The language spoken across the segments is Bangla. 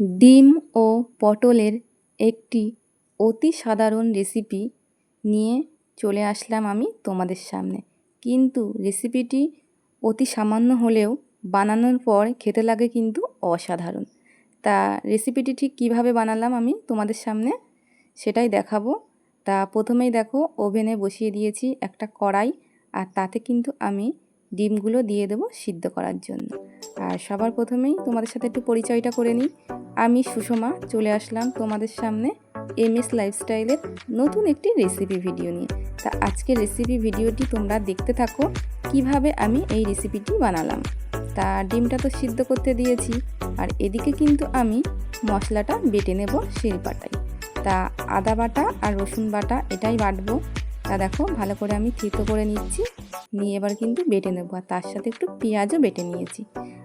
ডিম ও পটলের একটি অতি সাধারণ রেসিপি নিয়ে চলে আসলাম আমি তোমাদের সামনে। কিন্তু রেসিপিটি অতি সামান্য হলেও বানানোর পর খেতে লাগে কিন্তু অসাধারণ। তা রেসিপিটি ঠিক কীভাবে বানালাম আমি তোমাদের সামনে সেটাই দেখাবো। তা প্রথমেই দেখো ওভেনে বসিয়ে দিয়েছি একটা কড়াই আর তাতে কিন্তু আমি ডিমগুলো দিয়ে দেবো সিদ্ধ করার জন্য। আর সবার প্রথমেই তোমাদের সাথে একটু পরিচয়টা করে নিই। আমি সুষমা চলে আসলাম তোমাদের সামনে এম এস লাইফস্টাইলের নতুন একটি রেসিপি ভিডিও নিয়ে। তা আজকের রেসিপি ভিডিওটি তোমরা দেখতে থাকো, কীভাবে আমি এই রেসিপিটি বানালাম। তা ডিমটা তো সিদ্ধ করতে দিয়েছি, আর এদিকে কিন্তু আমি মশলাটা বেটে নেব শিলপাটায় তা আদা বাটা আর রসুন বাটা এটাই বাটবো। তা দেখো, ভালো করে আমি থিতো করে নিচ্ছি, নিয়ে এবার কিন্তু বেটে নেব। আর তার সাথে একটু পেঁয়াজও বেটে নিয়েছি।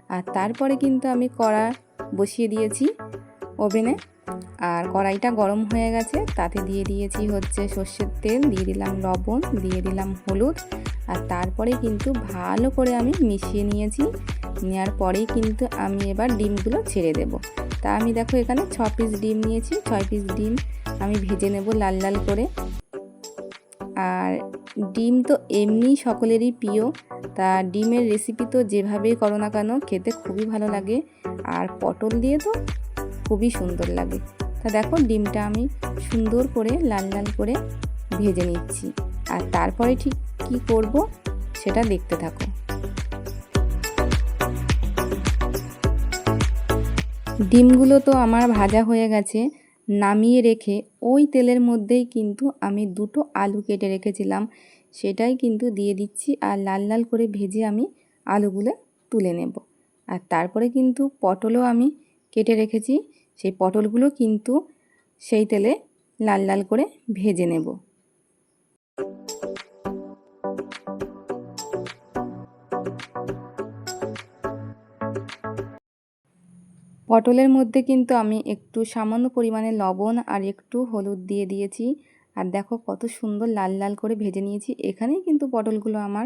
আর তারপরে কিন্তু আমি কড়া বসিয়ে দিয়েছি ওভেনে। আর কড়াইটা গরম হয়ে গেছে, তাতে দিয়ে দিয়েছি হচ্ছে সর্ষের তেল, দিয়ে দিলাম লবণ, দিয়ে দিলাম হলুদ। আর তারপরে কিন্তু ভালো করে আমি মিশিয়ে নিয়েছি। নেওয়ার পরেই কিন্তু আমি এবার ডিমগুলো ছেড়ে দেব। তা আমি দেখো এখানে ছ পিস ডিম নিয়েছি ছয় পিস ডিম আমি ভেজে নেব লাল লাল করে। আর ডিম তো এমনি সকলেরই প্রিয়, তা ডিমের রেসিপি তো যেভাবেই করো না কেন, খেতে খুবই ভালো লাগে। আর পটল দিয়ে তো খুবই সুন্দর লাগে। তা দেখো ডিমটা আমি সুন্দর করে লাল লাল করে ভেজে নিচ্ছি। আর তারপরে ঠিক কি করব সেটা দেখতে থাকো। ডিমগুলো তো আমার ভাজা হয়ে গেছে, নামিয়ে রেখে ওই তেলের মধ্যেই কিন্তু আমি দুটো আলু কেটে রেখেছিলাম। সেটাই কিন্তু দিয়ে দিচ্ছি আর লাল লাল করে ভেজে আমি আলুগুলো তুলে নেব। আর তারপরে কিন্তু পটলও আমি কেটে রেখেছি। সেই পটলগুলো কিন্তু সেই তেলে লাল লাল করে ভেজে নেব। পটলের মধ্যে কিন্তু আমি একটু সামান্য পরিমাণে লবণ আর একটু হলুদ দিয়ে দিয়েছি। আর দেখো কত সুন্দর লাল লাল করে ভেজে নিয়েছি। এখানেই কিন্তু পটলগুলো আমার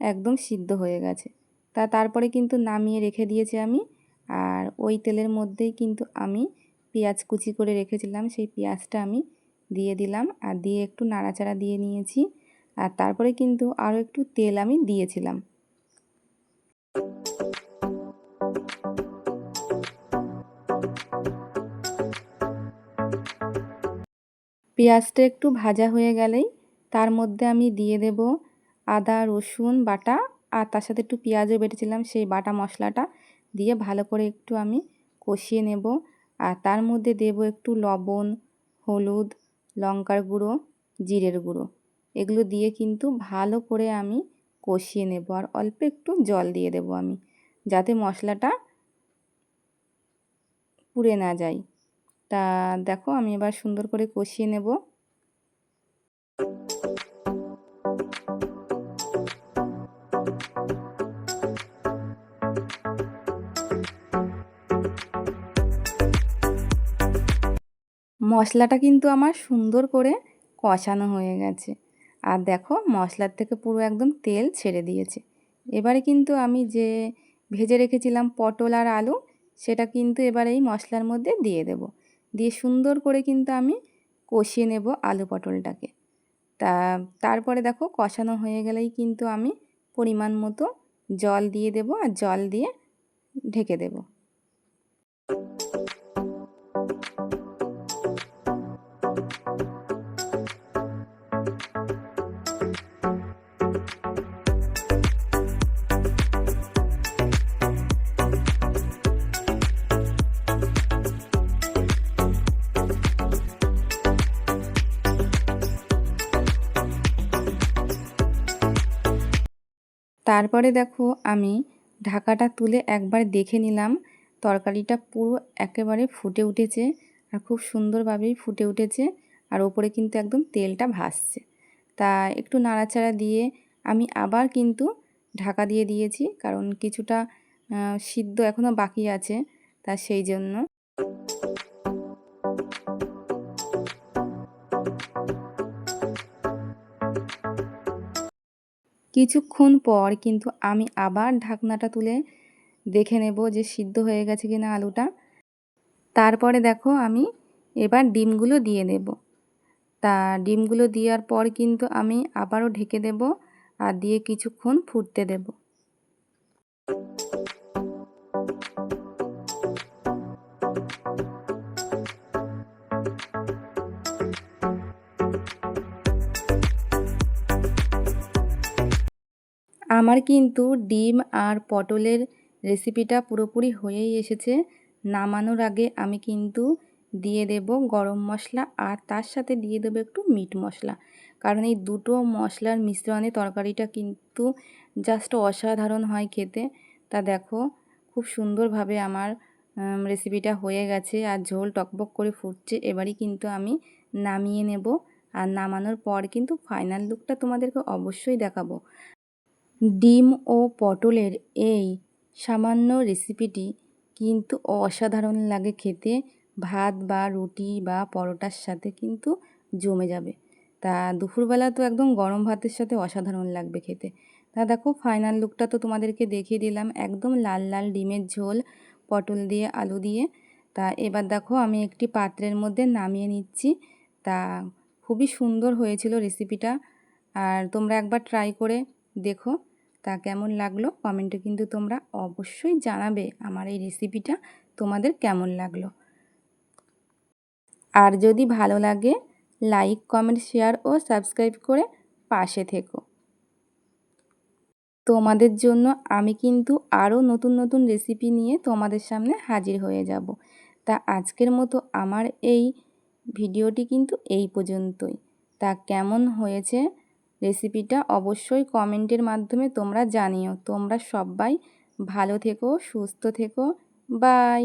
একদম সিদ্ধ হয়ে গেছে। তা তারপরে কিন্তু নামিয়ে রেখে দিয়েছি আমি। আর ওই তেলের মধ্যেই কিন্তু আমি পেঁয়াজ কুচি করে রেখেছিলাম, সেই পেঁয়াজটা আমি দিয়ে দিলাম আর দিয়ে একটু নাড়াচাড়া দিয়ে নিয়েছি। আর তারপরে কিন্তু আরও একটু তেল আমি দিয়েছিলাম। পেঁয়াজটা একটু ভাজা হয়ে গেলেই তার মধ্যে আমি দিয়ে দেব আদা, রসুন বাটা আর তার সাথে একটু পেঁয়াজও বেটেছিলাম, সেই বাটা মশলাটা দিয়ে ভালো করে একটু আমি কষিয়ে নেব। আর তার মধ্যে দেব একটু লবণ, হলুদ, লঙ্কার গুঁড়ো, জিরের গুঁড়ো। এগুলো দিয়ে কিন্তু ভালো করে আমি কষিয়ে নেব আর অল্প একটু জল দিয়ে দেব আমি, যাতে মশলাটা পুড়ে না যায়। তা দেখো আমি এবার সুন্দর করে কষিয়ে নেব। মশলাটা কিন্তু আমার সুন্দর করে কষানো হয়ে গেছে। আর দেখো, মশলার থেকে পুরো একদম তেল ছেড়ে দিয়েছে। এবারে কিন্তু আমি যে ভেজে রেখেছিলাম পটল আর আলু, সেটা কিন্তু এবার এই মশলার মধ্যে দিয়ে দেব। দিয়ে সুন্দর করে কিন্তু আমি কষিয়ে নেব আলু পটলটাকে। তা, তারপরে দেখো, কষানো হয়ে গেলেই কিন্তু আমি পরিমাণ মতো জল দিয়ে দেব আর জল দিয়ে ঢেকে দেবো। তারপরে দেখো আমি ঢাকাটা তুলে একবার দেখে নিলাম। তরকারিটা পুরো একেবারে ফুটে উঠেছে আর খুব সুন্দরভাবেই ফুটে উঠেছে আর ওপরে কিন্তু একদম তেলটা ভাসছে। তা একটু নাড়াচাড়া দিয়ে আমি আবার কিন্তু ঢাকা দিয়ে দিয়েছি কারণ কিছুটা সিদ্ধ এখনও বাকি আছে তা সেই জন্য কিছুক্ষণ পর কিন্তু আমি আবার ঢাকনাটা তুলে দেখে নেব যে সিদ্ধ হয়ে গেছে কি না আলুটা। তারপরে দেখো আমি এবার ডিমগুলো দিয়ে দেব। তা ডিমগুলো দেওয়ার পর কিন্তু আমি আবারও ঢেকে দেব আর দিয়ে কিছুক্ষণ ফুটতে দেব। আমার কিন্তু ডিম আর পটলের রেসিপিটা পুরোপুরি হয়েই এসেছে। নামানোর আগে আমি কিন্তু দিয়ে দেব গরম মশলা আর তার সাথে দিয়ে দেবো একটু মিট মশলা। কারণ এই দুটো মশলার মিশ্রণে তরকারিটা কিন্তু জাস্ট অসাধারণ হয় খেতে। তা দেখো, খুব সুন্দরভাবে আমার রেসিপিটা হয়ে গেছে আর ঝোল টকবক করে ফুটছে। এবারই কিন্তু আমি নামিয়ে নেব। আর নামানোর পর কিন্তু ফাইনাল লুকটা তোমাদেরকে অবশ্যই দেখাবো। ডিম ও পটলের এই সামান্য রেসিপিটি কিন্তু অসাধারণ লাগে খেতে। ভাত বা রুটি বা পরোটার সাথে কিন্তু জমে যাবে। তা দুপুরবেলা তো একদম গরম ভাতের সাথে অসাধারণ লাগবে খেতে। তা দেখো ফাইনাল লুকটা তো তোমাদেরকে দেখিয়ে দিলাম। একদম লাল লাল ডিমের ঝোল, পটল দিয়ে, আলু দিয়ে। তা এবার দেখো, আমি একটি পাত্রের মধ্যে নামিয়ে নিচ্ছি। তা খুবই সুন্দর হয়েছিল রেসিপিটা। আর তোমরা একবার ট্রাই করে দেখো। তা কেমন লাগল? কমেন্টে কিন্তু তোমরা অবশ্যই জানাবে আমার এই রেসিপিটা তোমাদের কেমন লাগল? আর যদি ভালো লাগে লাইক কমেন্ট শেয়ার ও সাবস্ক্রাইব করে পাশে থেকো। তোমাদের জন্য আমি কিন্তু আরও নতুন নতুন রেসিপি নিয়ে তোমাদের সামনে হাজির হয়ে যাব। তা আজকের মতো আমার এই ভিডিওটি কিন্তু এই পর্যন্তই। তা কেমন হয়েছে? রেসিপিটা অবশ্যই কমেন্টের মাধ্যমে তোমরা জানিও। তোমরা সবাই ভালো থেকো সুস্থ থেকো। বাই!